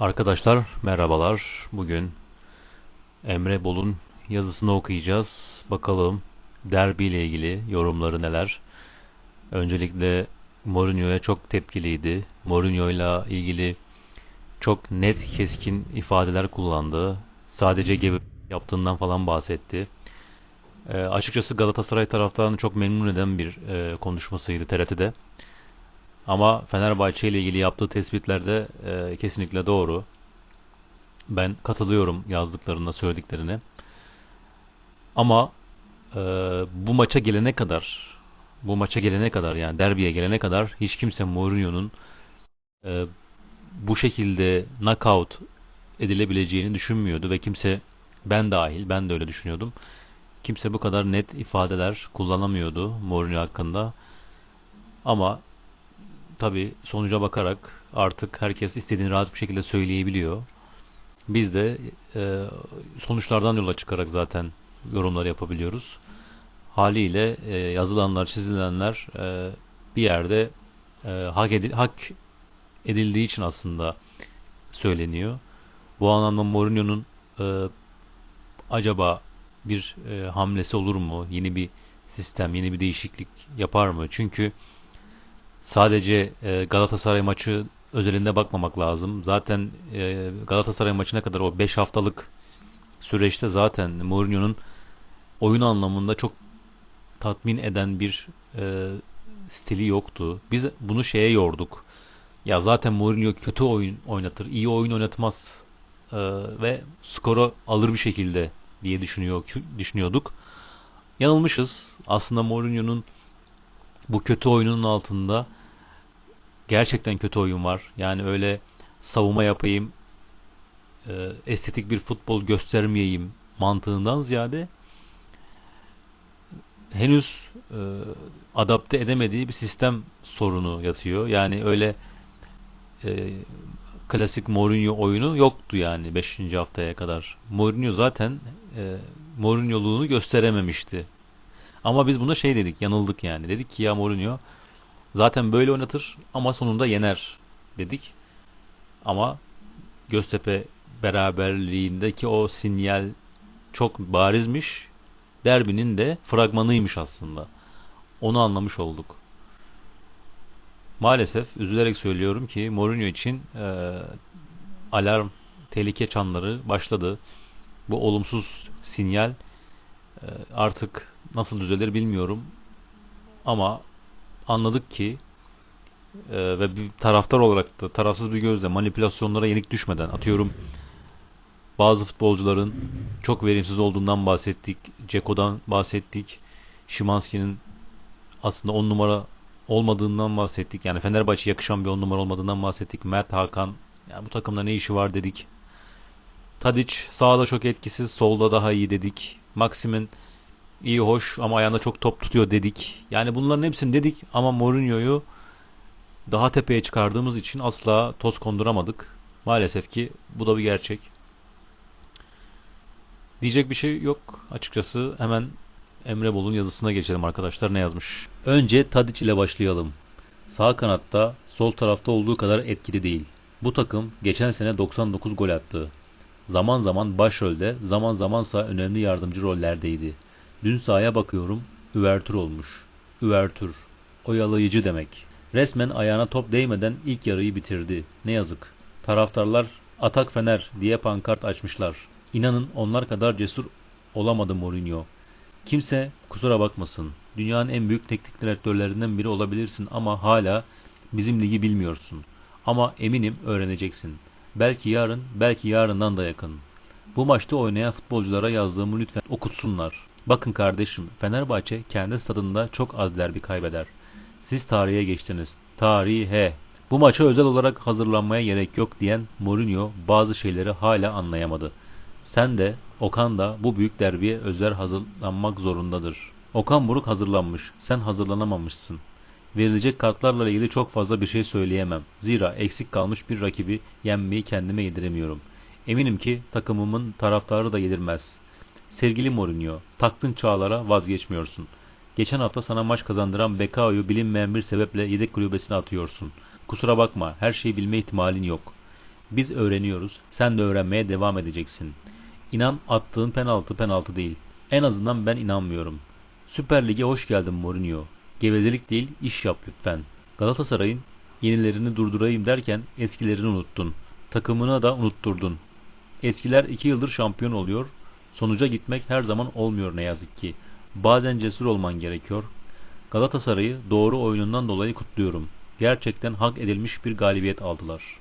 Arkadaşlar merhabalar. Bugün Emre Bol'un yazısını okuyacağız. Bakalım derbi ile ilgili yorumları neler. Öncelikle Mourinho'ya çok tepkiliydi. Mourinho ile ilgili çok net keskin ifadeler kullandı. Sadece gebe yaptığından falan bahsetti. E, açıkçası Galatasaray taraftarını çok memnun eden bir e, konuşmasıydı TRT'de. Ama Fenerbahçe ile ilgili yaptığı tespitler de e, kesinlikle doğru. Ben katılıyorum yazdıklarına, söylediklerine. Ama e, bu maça gelene kadar, bu maça gelene kadar yani derbiye gelene kadar hiç kimse Mourinho'nun e, bu şekilde knockout edilebileceğini düşünmüyordu ve kimse ben dahil, ben de öyle düşünüyordum. Kimse bu kadar net ifadeler kullanamıyordu Mourinho hakkında. Ama tabii sonuca bakarak artık herkes istediğini rahat bir şekilde söyleyebiliyor. Biz de e, sonuçlardan yola çıkarak zaten yorumlar yapabiliyoruz. Haliyle e, yazılanlar, çizilenler e, bir yerde e, hak, edi- hak edildiği için aslında söyleniyor. Bu anlamda Mourinho'nun e, acaba bir e, hamlesi olur mu? Yeni bir sistem, yeni bir değişiklik yapar mı? Çünkü sadece e, Galatasaray maçı özelinde bakmamak lazım. Zaten e, Galatasaray maçına kadar o 5 haftalık süreçte zaten Mourinho'nun oyun anlamında çok tatmin eden bir e, stili yoktu. Biz bunu şeye yorduk. Ya zaten Mourinho kötü oyun oynatır, iyi oyun oynatmaz e, ve skoru alır bir şekilde diye düşünüyor düşünüyorduk. Yanılmışız. Aslında Mourinho'nun bu kötü oyunun altında gerçekten kötü oyun var. Yani öyle savunma yapayım, e, estetik bir futbol göstermeyeyim mantığından ziyade henüz e, adapte edemediği bir sistem sorunu yatıyor. Yani öyle e, klasik Mourinho oyunu yoktu yani beşinci haftaya kadar. Mourinho zaten e, Mourinho'luğunu gösterememişti. Ama biz buna şey dedik, yanıldık yani. Dedik ki ya Mourinho zaten böyle oynatır ama sonunda yener dedik. Ama Göztepe beraberliğindeki o sinyal çok barizmiş. Derbinin de fragmanıymış aslında. Onu anlamış olduk. Maalesef üzülerek söylüyorum ki Mourinho için e, alarm, tehlike çanları başladı. Bu olumsuz sinyal artık nasıl düzelir bilmiyorum. Ama anladık ki e, ve bir taraftar olarak da tarafsız bir gözle manipülasyonlara yenik düşmeden atıyorum bazı futbolcuların çok verimsiz olduğundan bahsettik. Ceko'dan bahsettik. Szymański'nin aslında 10 numara olmadığından bahsettik. Yani Fenerbahçe yakışan bir 10 numara olmadığından bahsettik. Mert Hakan yani bu takımda ne işi var dedik. Tadic sağda çok etkisiz, solda daha iyi dedik. Maxim'in iyi hoş ama ayağında çok top tutuyor dedik. Yani bunların hepsini dedik ama Mourinho'yu daha tepeye çıkardığımız için asla toz konduramadık. Maalesef ki bu da bir gerçek. Diyecek bir şey yok açıkçası. Hemen Emre Bol'un yazısına geçelim arkadaşlar ne yazmış. Önce Tadic ile başlayalım. Sağ kanatta sol tarafta olduğu kadar etkili değil. Bu takım geçen sene 99 gol attı. Zaman zaman başrolde, zaman zamansa önemli yardımcı rollerdeydi. Dün sahaya bakıyorum, üvertür olmuş. Üvertür. Oyalayıcı demek. Resmen ayağına top değmeden ilk yarıyı bitirdi. Ne yazık. Taraftarlar atak Fener diye pankart açmışlar. İnanın onlar kadar cesur olamadı Mourinho. Kimse kusura bakmasın. Dünyanın en büyük teknik direktörlerinden biri olabilirsin ama hala bizim ligi bilmiyorsun. Ama eminim öğreneceksin. Belki yarın, belki yarından da yakın. Bu maçta oynayan futbolculara yazdığımı lütfen okutsunlar. Bakın kardeşim, Fenerbahçe kendi stadında çok az derbi kaybeder. Siz tarihe geçtiniz. Tarihe. Bu maça özel olarak hazırlanmaya gerek yok diyen Mourinho bazı şeyleri hala anlayamadı. Sen de, Okan da bu büyük derbiye özel hazırlanmak zorundadır. Okan Buruk hazırlanmış, sen hazırlanamamışsın. Verilecek kartlarla ilgili çok fazla bir şey söyleyemem. Zira eksik kalmış bir rakibi yenmeyi kendime yediremiyorum. Eminim ki takımımın taraftarı da yedirmez. Sevgili Mourinho, taktın çağlara vazgeçmiyorsun. Geçen hafta sana maç kazandıran Bekao'yu bilinmeyen bir sebeple yedek kulübesine atıyorsun. Kusura bakma, her şeyi bilme ihtimalin yok. Biz öğreniyoruz. Sen de öğrenmeye devam edeceksin. İnan attığın penaltı penaltı değil. En azından ben inanmıyorum. Süper Lig'e hoş geldin Mourinho. Gevezelik değil, iş yap lütfen. Galatasaray'ın yenilerini durdurayım derken eskilerini unuttun. Takımına da unutturdun. Eskiler iki yıldır şampiyon oluyor. Sonuca gitmek her zaman olmuyor ne yazık ki. Bazen cesur olman gerekiyor. Galatasaray'ı doğru oyunundan dolayı kutluyorum. Gerçekten hak edilmiş bir galibiyet aldılar.